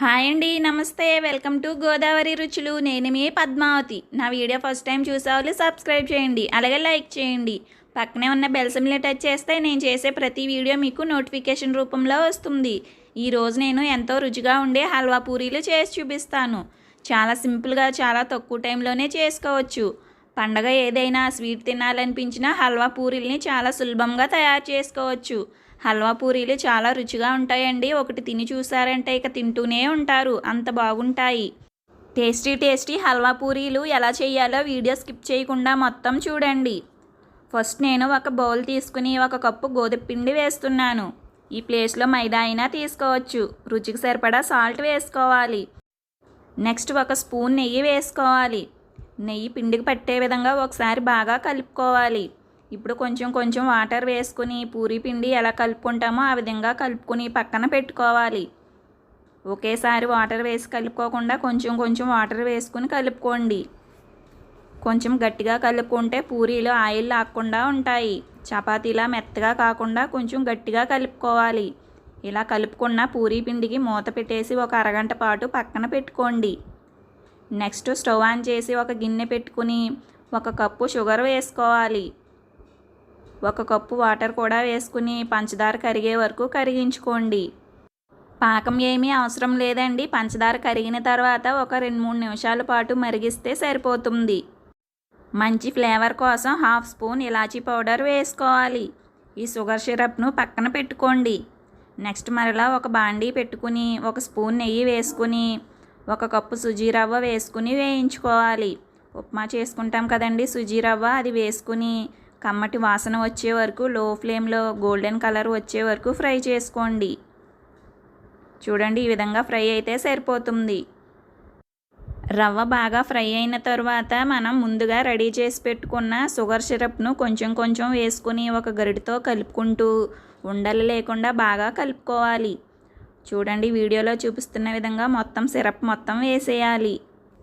Hi అండి నమస్తే. Welcome to Godavari రుచులు. నేను మీ పద్మావతి. నా వీడియో ఫస్ట్ టైం చూసేవాళ్ళు సబ్స్క్రైబ్ చేయండి అలాగే లైక్ చేయండి. పక్కనే ఉన్న బెల్ టచ్ చేస్తే నేను చేసే ప్రతి వీడియో మీకు నోటిఫికేషన్ రూపంలో వస్తుంది. ఈరోజు నేను ఎంతో రుచిగా ఉండే హల్వా పూరీలు చేసి చూపిస్తాను. చాలా సింపుల్గా చాలా తక్కువ టైంలోనే చేసుకోవచ్చు. పండగ ఏదైనా స్వీట్ తినాలనిపించినా హల్వా పూరీల్ని చాలా సులభంగా తయారు చేసుకోవచ్చు. హల్వా పూరీలు చాలా రుచిగా ఉంటాయండి. ఒకటి తిని చూసారంటే ఇక తింటూనే ఉంటారు. అంత బాగుంటాయి. టేస్టీ టేస్టీ హల్వా పూరీలు ఎలా చేయాలో వీడియో స్కిప్ చేయకుండా మొత్తం చూడండి. ఫస్ట్ నేను ఒక బౌల్ తీసుకుని ఒక కప్పు గోధుమ పిండి వేస్తున్నాను. ఈ ప్లేస్లో మైదా అయినా తీసుకోవచ్చు. రుచికి సరిపడా సాల్ట్ వేసుకోవాలి. నెక్స్ట్ ఒక స్పూన్ నెయ్యి వేసుకోవాలి. నెయ్యి పిండికి పట్టే విధంగా ఒకసారి బాగా కలుపుకోవాలి. ఇప్పుడు కొంచెం కొంచెం వాటర్ వేసుకుని పూరి పిండి ఎలా కలుపుకుంటామో ఆ విధంగా కలుపుకుని పక్కన పెట్టుకోవాలి. ఒకేసారి వాటర్ వేసి కలుపుకోకుండా కొంచెం కొంచెం వాటర్ వేసుకుని కలుపుకోండి. కొంచెం గట్టిగా కలుపుకుంటే పూరీలు ఆయిల్ లాక్కుండా ఉంటాయి. చపాతీలా మెత్తగా కాకుండా కొంచెం గట్టిగా కలుపుకోవాలి. ఇలా కలుపుకున్న పూరీ పిండికి మూత పెట్టేసి ఒక అరగంట పాటు పక్కన పెట్టుకోండి. నెక్స్ట్ స్టవ్ ఆన్ చేసి ఒక గిన్నె పెట్టుకుని ఒక కప్పు షుగర్ వేసుకోవాలి. ఒక కప్పు వాటర్ కూడా వేసుకుని పంచదార కరిగే వరకు కరిగించుకోండి. పాకం ఏమీ అవసరం లేదండి. పంచదార కరిగిన తర్వాత ఒక రెండు మూడు నిమిషాల పాటు మరిగిస్తే సరిపోతుంది. మంచి ఫ్లేవర్ కోసం హాఫ్ స్పూన్ ఇలాచీ పౌడర్ వేసుకోవాలి. ఈ షుగర్ సిరప్ను పక్కన పెట్టుకోండి. నెక్స్ట్ మరలా ఒక బాండీ పెట్టుకుని ఒక స్పూన్ నెయ్యి వేసుకుని ఒక కప్పు సుజీ రవ్వ వేసుకుని వేయించుకోవాలి. ఉప్మా చేసుకుంటాం కదండి సుజీ రవ్వ అది వేసుకుని కమ్మటి వాసన వచ్చే వరకు లో ఫ్లేమ్లో గోల్డెన్ కలర్ వచ్చే వరకు ఫ్రై చేసుకోండి. చూడండి ఈ విధంగా ఫ్రై అయితే సరిపోతుంది. రవ్వ బాగా ఫ్రై అయిన తర్వాత మనం ముందుగా రెడీ చేసి పెట్టుకున్న షుగర్ సిరప్ను కొంచెం కొంచెం వేసుకుని ఒక గరిటితో కలుపుకుంటూ ఉండలు లేకుండా బాగా కలుపుకోవాలి. చూడండి వీడియోలో చూపిస్తున్న విధంగా మొత్తం సిరప్ మొత్తం వేసేయాలి.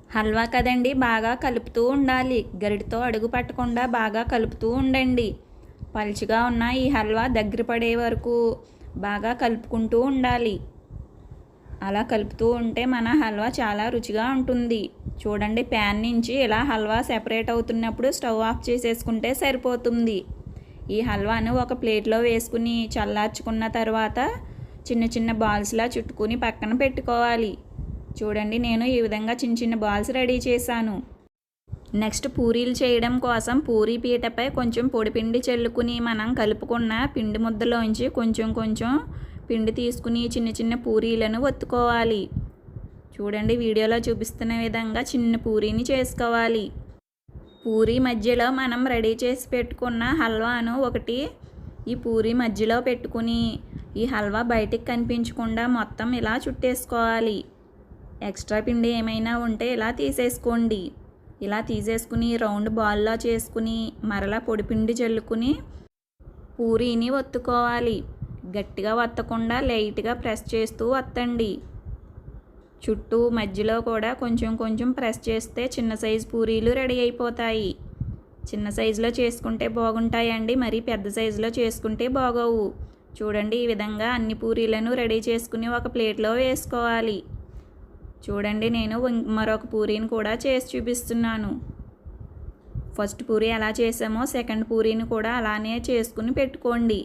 హల్వా కదండి బాగా కలుపుతూ ఉండాలి. గరిటతో అడుగు పట్టకుండా బాగా కలుపుతూ ఉండండి. పలుచగా ఉన్న ఈ హల్వా దగ్గర పడే వరకు బాగా కలుపుకుంటూ ఉండాలి. అలా కలుపుతూ ఉంటే మన హల్వా చాలా రుచిగా ఉంటుంది. చూడండి ప్యాన్ నుంచి ఇలా హల్వా సెపరేట్ అవుతున్నప్పుడు స్టవ్ ఆఫ్ చేసేసుకుంటే సరిపోతుంది. ఈ హల్వాను ఒక ప్లేట్లో వేసుకుని చల్లార్చుకున్న తర్వాత చిన్న చిన్న బాల్స్లా చుట్టుకుని పక్కన పెట్టుకోవాలి. చూడండి నేను ఈ విధంగా చిన్న చిన్న బాల్స్ రెడీ చేశాను. నెక్స్ట్ పూరీలు చేయడం కోసం పూరీ పీటపై కొంచెం పొడిపిండి చల్లుకుని మనం కలుపుకున్న పిండి ముద్దలోంచి కొంచెం కొంచెం పిండి తీసుకుని చిన్న చిన్న పూరీలను ఒత్తుకోవాలి. చూడండి వీడియోలో చూపిస్తున్న విధంగా చిన్న పూరీని చేసుకోవాలి. పూరీ మధ్యలో మనం రెడీ చేసి పెట్టుకున్న హల్వాను ఒకటి ఈ పూరీ మధ్యలో పెట్టుకుని ఈ హల్వా బయటికి కనిపించకుండా మొత్తం ఇలా చుట్టేసుకోవాలి. ఎక్స్ట్రా పిండి ఏమైనా ఉంటే ఇలా తీసేసుకోండి. ఇలా తీసేసుకుని రౌండ్ బాల్లో చేసుకుని మరలా పొడిపిండి చల్లుకుని పూరీని ఒత్తుకోవాలి గట్టిగా వత్తకుండా లైట్గా ప్రెస్ చేస్తూ వత్తండి. చుట్టూ మధ్యలో కూడా కొంచెం కొంచెం ప్రెస్ చేస్తే చిన్న సైజు పూరీలు రెడీ అయిపోతాయి. చిన్న సైజులో చేసుకుంటే బాగుంటాయండి మరి పెద్ద సైజులో చేసుకుంటే బాగోవు. చూడండి ఈ విధంగా అన్ని పూరీలను రెడీ చేసుకుని ఒక ప్లేట్లో వేసుకోవాలి. చూడండి నేను మరొక పూరీని కూడా చేసి చూపిస్తున్నాను. ఫస్ట్ పూరీ ఎలా చేసామో సెకండ్ పూరీని కూడా అలానే చేసుకుని పెట్టుకోండి.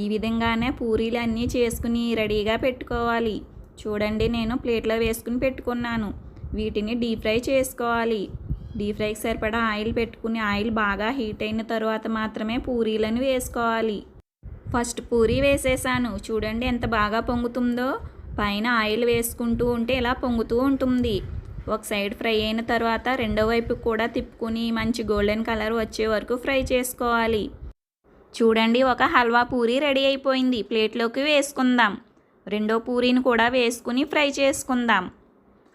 ఈ విధంగానే పూరీలు అన్నీ చేసుకుని రెడీగా పెట్టుకోవాలి. చూడండి నేను ప్లేట్లో వేసుకుని పెట్టుకున్నాను. వీటిని డీప్ ఫ్రై చేసుకోవాలి. డీప్ ఫ్రైకి సరిపడా ఆయిల్ పెట్టుకుని ఆయిల్ బాగా హీట్ అయిన తర్వాత మాత్రమే పూరీలను వేసుకోవాలి. ఫస్ట్ పూరీ వేసేసాను. చూడండి ఎంత బాగా పొంగుతుందో. పైన ఆయిల్ వేసుకుంటూ ఉంటే ఇలా పొంగుతూ ఉంటుంది. ఒక సైడ్ ఫ్రై అయిన తర్వాత రెండో వైపు కూడా తిప్పుకుని మంచి గోల్డెన్ కలర్ వచ్చే వరకు ఫ్రై చేసుకోవాలి. చూడండి ఒక హల్వా పూరి రెడీ అయిపోయింది. ప్లేట్లోకి వేసుకుందాం. రెండో పూరీని కూడా వేసుకుని ఫ్రై చేసుకుందాం.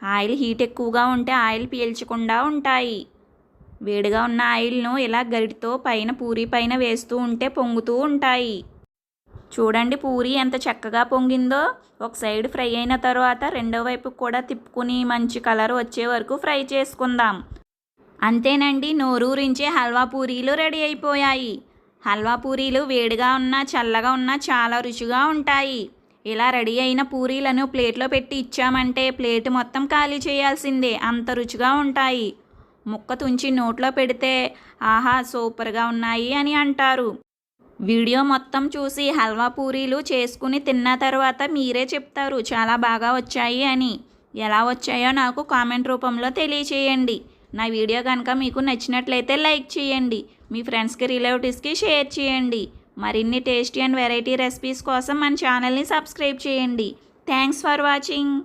ఆయిల్ హీట్ ఎక్కువగా ఉంటే ఆయిల్ పీల్చకుండా ఉంటాయి. వేడిగా ఉన్న ఆయిల్ను ఇలా గరిటితో పైన పూరీ పైన వేస్తూ ఉంటే పొంగుతూ ఉంటాయి. చూడండి పూరి ఎంత చక్కగా పొంగిందో. ఒక సైడ్ ఫ్రై అయిన తర్వాత రెండో వైపు కూడా తిప్పుకుని మంచి కలర్ వచ్చే వరకు ఫ్రై చేసుకుందాం. అంతేనండి నోరూరించే హల్వా పూరీలు రెడీ అయిపోయాయి. హల్వా పూరీలు వేడిగా ఉన్నా చల్లగా ఉన్నా చాలా రుచిగా ఉంటాయి. ఇలా రెడీ అయిన పూరీలను ప్లేట్లో పెట్టి ఇచ్చామంటే ప్లేట్ మొత్తం ఖాళీ చేయాల్సిందే అంత రుచిగా ఉంటాయి. ముక్క తుంచి నోట్లో పెడితే ఆహా సూపర్గా ఉన్నాయి అని అంటారు. వీడియో మొత్తం చూసి హల్వా పూరీలు చేసుకుని తిన్న తర్వాత మీరే చెప్తారు చాలా బాగా వచ్చాయి అని. ఎలా వచ్చాయో నాకు కామెంట్ రూపంలో తెలియచేయండి. నా వీడియో కనుక మీకు నచ్చినట్లయితే లైక్ చేయండి. మీ ఫ్రెండ్స్కి రిలేటివ్స్కి షేర్ చేయండి. మరిన్ని టేస్టీ అండ్ వెరైటీ రెసిపీస్ కోసం మన ఛానల్ని సబ్స్క్రైబ్ చేయండి. Thanks for watching.